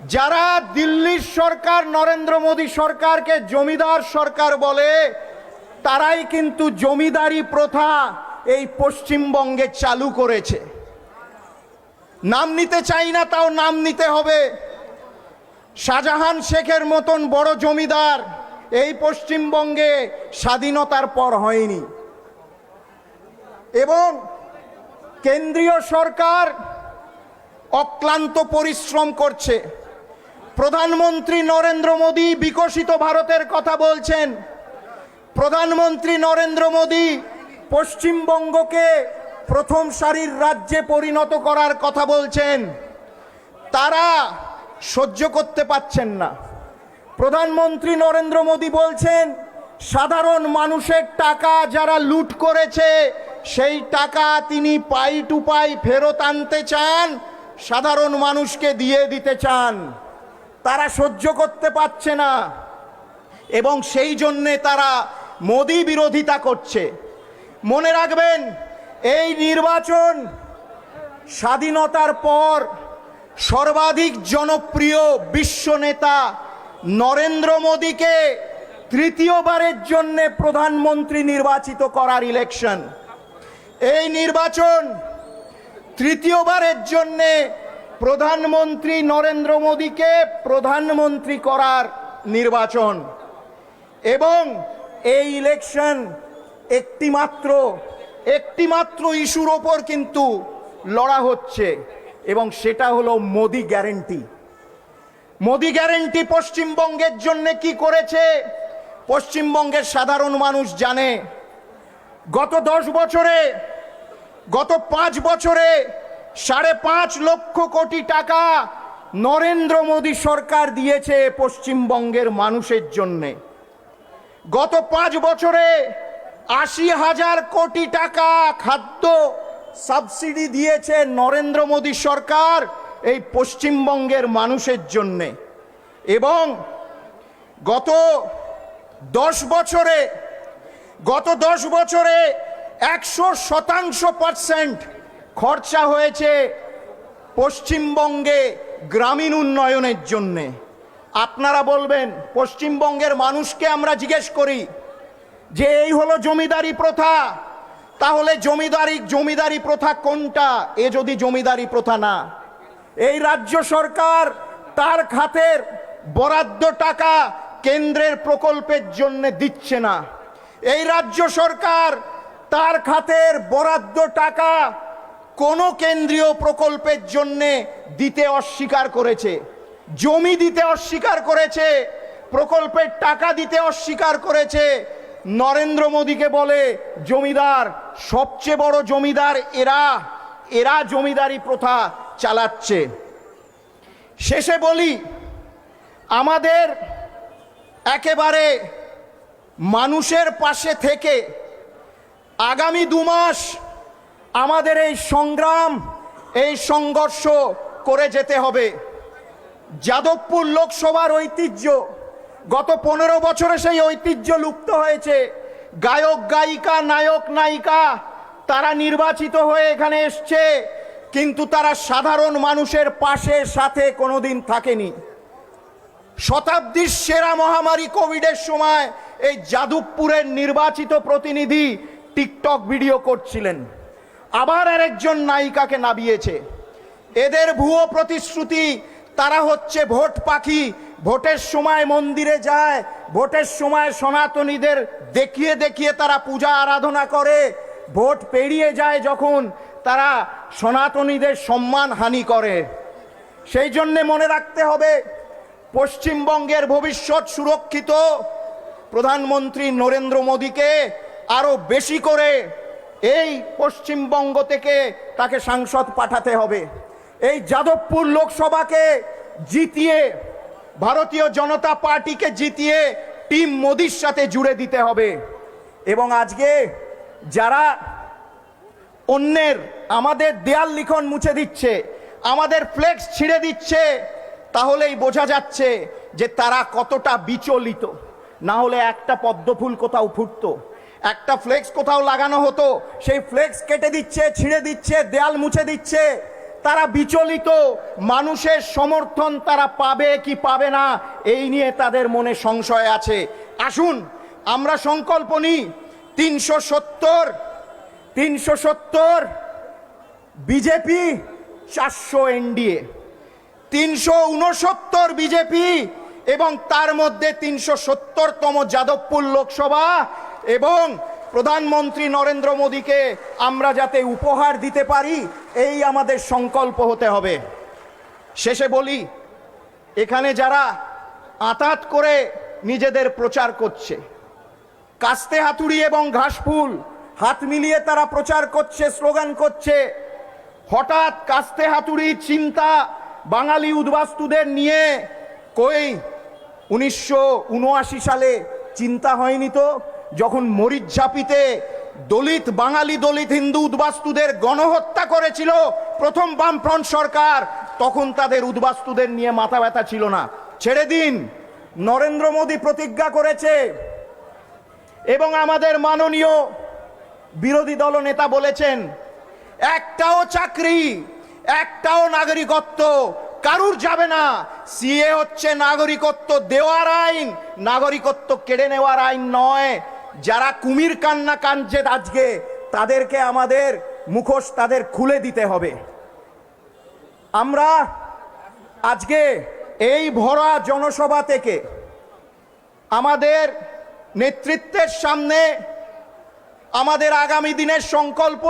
যারা দিল্লির সরকার, নরেন্দ্র মোদী সরকারকে জমিদার সরকার বলে, তারাই কিন্তু জমিদারি প্রথা এই পশ্চিমবঙ্গে চালু করেছে। নাম নিতে চাই না, তাও নাম নিতে হবে। শাহজাহান শেখের মতন বড় জমিদার এই পশ্চিমবঙ্গে স্বাধীনতার পর হয়নি। এবং কেন্দ্রীয় সরকার অক্লান্ত পরিশ্রম করছে। প্রধানমন্ত্রী নরেন্দ্র মোদী বিকশিত ভারতের কথা বলছেন। প্রধানমন্ত্রী নরেন্দ্র মোদী পশ্চিমবঙ্গকে প্রথম সারির রাজ্যে পরিণত করার কথা বলছেন। তারা সহ্য করতে পাচ্ছেন না। প্রধানমন্ত্রী নরেন্দ্র মোদী বলছেন, সাধারণ মানুষের টাকা যারা লুট করেছে, সেই টাকা তিনি পাই টু পাই ফেরত আনতে চান, সাধারণ মানুষকে দিয়ে দিতে চান। তারা সহ্য করতে পারছে না। এবং সেই জন্যে তারা মোদী বিরোধিতা করছে। মনে রাখবেন, এই নির্বাচন স্বাধীনতার পর সর্বাধিক জনপ্রিয় বিশ্ব নেতা নরেন্দ্র মোদীকে তৃতীয়বারের জন্য প্রধানমন্ত্রী নির্বাচিত করার ইলেকশন এই নির্বাচন তৃতীয়বারের জন্যে প্রধানমন্ত্রী নরেন্দ্র মোদীকে প্রধানমন্ত্রী করার নির্বাচন। এবং এই ইলেকশন একটিমাত্র একটিমাত্র ইস্যুর ওপর কিন্তু লড়া হচ্ছে। এবং সেটা হলো মোদি গ্যারেন্টি মোদি গ্যারেন্টি পশ্চিমবঙ্গের জন্য কি করেছে? পশ্চিমবঙ্গের সাধারণ মানুষ জানে। গত দশ বছরে, গত পাঁচ বছরে সাড়ে পাঁচ লক্ষ কোটি টাকা নরেন্দ্র মোদী সরকার দিয়েছে পশ্চিমবঙ্গের মানুষের জন্যে। গত পাঁচ বছরে আশি হাজার কোটি টাকা খাদ্য সাবসিডি দিয়েছে নরেন্দ্র মোদী সরকার এই পশ্চিমবঙ্গের মানুষের জন্যে। এবং গত দশ বছরে, গত দশ বছরে একশো শতাংশ পার্সেন্ট খরচা হয়েছে পশ্চিমবঙ্গে গ্রামীণ উন্নয়নের জন্যে। আপনারা বলবেন, পশ্চিমবঙ্গের মানুষকে আমরা জিজ্ঞেস করি যে, এই হলো জমিদারি প্রথা? তাহলে জমিদারি জমিদারি প্রথা কোনটা? এ যদি জমিদারি প্রথা না। এই রাজ্য সরকার তার খাতের বরাদ্দ টাকা কেন্দ্রের প্রকল্পের জন্য দিচ্ছে না। এই রাজ্য সরকার তার খাতের বরাদ্দ টাকা কোনো কেন্দ্রীয় প্রকল্পের জন্য দিতে অস্বীকার করেছে। জমি দিতে অস্বীকার করেছে, প্রকল্পের টাকা দিতে অস্বীকার করেছে। নরেন্দ্র মোদীকে বলে, জমিদার, সবচেয়ে বড় জমিদার এরা এরা জমিদারি প্রথা চালাচ্ছে। শেষে বলি, আমাদের একেবারে মানুষের পাশে থেকে আগামী দু মাস আমাদের এই সংগ্রাম, এই সংঘর্ষ করে যেতে হবে। যাদবপুর লোকসভার ঐতিহ্য, গত পনেরো বছরে সেই ঐতিহ্য লুপ্ত হয়েছে। গায়ক, গায়িকা, নায়ক, নায়িকা, তারা নির্বাচিত হয়ে এখানে এসছে, কিন্তু তারা সাধারণ মানুষের পাশে, সাথে কোনোদিন থাকেনি। শতাব্দীর সেরা মহামারী কোভিডের সময় এই যাদবপুরের নির্বাচিত প্রতিনিধি টিকটক ভিডিও করছিলেন। আবার আরেকজন নায়িকাকে নাবিয়েছে। এদের ভুয়ো প্রতিশ্রুতি, তারা হচ্ছে ভোট পাখি। ভোটের সময় মন্দিরে যায়, ভোটের সময় সনাতনীদের দেখিয়ে দেখিয়ে তারা পূজা আরাধনা করে। ভোট পেরিয়ে যায় যখন তারা সনাতনীদের সম্মান হানি করে। সেই জন্যে মনে রাখতে হবে, পশ্চিমবঙ্গের ভবিষ্যৎ সুরক্ষিত। প্রধানমন্ত্রী নরেন্দ্র মোদীকে আরও বেশি করে এই পশ্চিমবঙ্গ থেকে তাকে সাংসদ পাঠাতে হবে। এই যাদবপুর লোকসভাকে জিতিয়ে, ভারতীয় জনতা পার্টিকে জিতিয়ে টিম মোদির সাথে জুড়ে দিতে হবে। এবং আজকে যারা অন্যের, আমাদের দেয়াল লিখন মুছে দিচ্ছে, আমাদের ফ্লেক্স ছিঁড়ে দিচ্ছে, তাহলেই বোঝা যাচ্ছে যে তারা কতটা বিচলিত। না হলে একটা পদ্মফুল কোথাও ফুটতো। একটা ফ্লেক্স কোথাও লাগানো হতো, সেই ফ্লেক্স কেটে দিচ্ছে, ছিঁড়ে দিচ্ছে, দেয়াল মুছে দিচ্ছে। তারা বিচলিত, মানুষের সমর্থন তারা পাবে কি পাবে না, এই নিয়ে তাদের মনে সংশয় আছে। আসুন, আমরা সংকল্প নিই, তিনশো সত্তর তিনশো সত্তর, বিজেপি চারশো এনডিএ। তিনশো উনসত্তর বিজেপি এবং তার মধ্যে তিনশো সত্তরতম যাদবপুর লোকসভা এবং প্রধানমন্ত্রী নরেন্দ্র মোদীকে আমরা যাতে উপহার দিতে পারি, এই আমাদের সংকল্প হতে হবে। শেষে বলি, এখানে যারা আতাত করে নিজেদের প্রচার করছে, কাস্তে হাতুড়ি এবং ঘাসফুল হাত মিলিয়ে তারা প্রচার করছে, স্লোগান করছে, হঠাৎ কাস্তে হাতুড়ি চিন্তা বাঙালি উদ্বাস্তুদের নিয়ে কই? উনিশশো উনআশি সালে চিন্তা হয়নি তো? যখন মরিচঝাপিতে দলিত বাঙালি দলিত হিন্দু উদ্বাস্তুদের গণহত্যা করেছিল প্রথম বামফ্রন্ট সরকার, তখন তাদের উদ্বাস্তুদের নিয়ে মাথা ব্যথা ছিল না। ছেড়ে দিন, নরেন্দ্র মোদী প্রতিজ্ঞা করেছে এবং আমাদের মাননীয় বিরোধী দলনেতা বলেছেন, একটাও চাকরি, একটাও নাগরিকত্ব কারুর যাবে না। সিএ হচ্ছে নাগরিকত্ব দেওয়ার আইন। নাগরিকত্ব কেড়ে নেওয়ার আইন নয়। যারা কুমির কান্না কাঁদছে আজকে, তাদেরকে আমাদের মুখোশ তাদের খুলে দিতে হবে। আমরা আজকে এই ভরা জনসভা থেকে আমাদের নেতৃত্বের সামনে আমাদের আগামী দিনের সংকল্প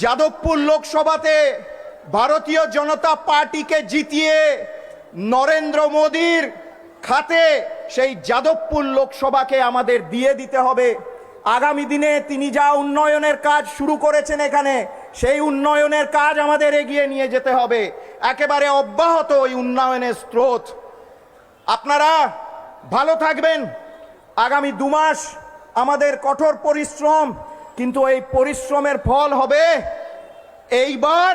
যাদবপুর লোকসভাতে ভারতীয় জনতা পার্টিকে জিতিয়ে নরেন্দ্র মোদীর খাতে সেই যাদবপুর লোকসভাকে আমাদের দিয়ে দিতে হবে। আগামী দিনে তিনি যা উন্নয়নের কাজ শুরু করেছেন এখানে, সেই উন্নয়নের কাজ আমাদের এগিয়ে নিয়ে যেতে হবে। একেবারে অব্যাহত ওই উন্নয়নের স্রোত। আপনারা ভালো থাকবেন। আগামী দু মাস আমাদের কঠোর পরিশ্রম, কিন্তু এই পরিশ্রমের ফল হবে এইবার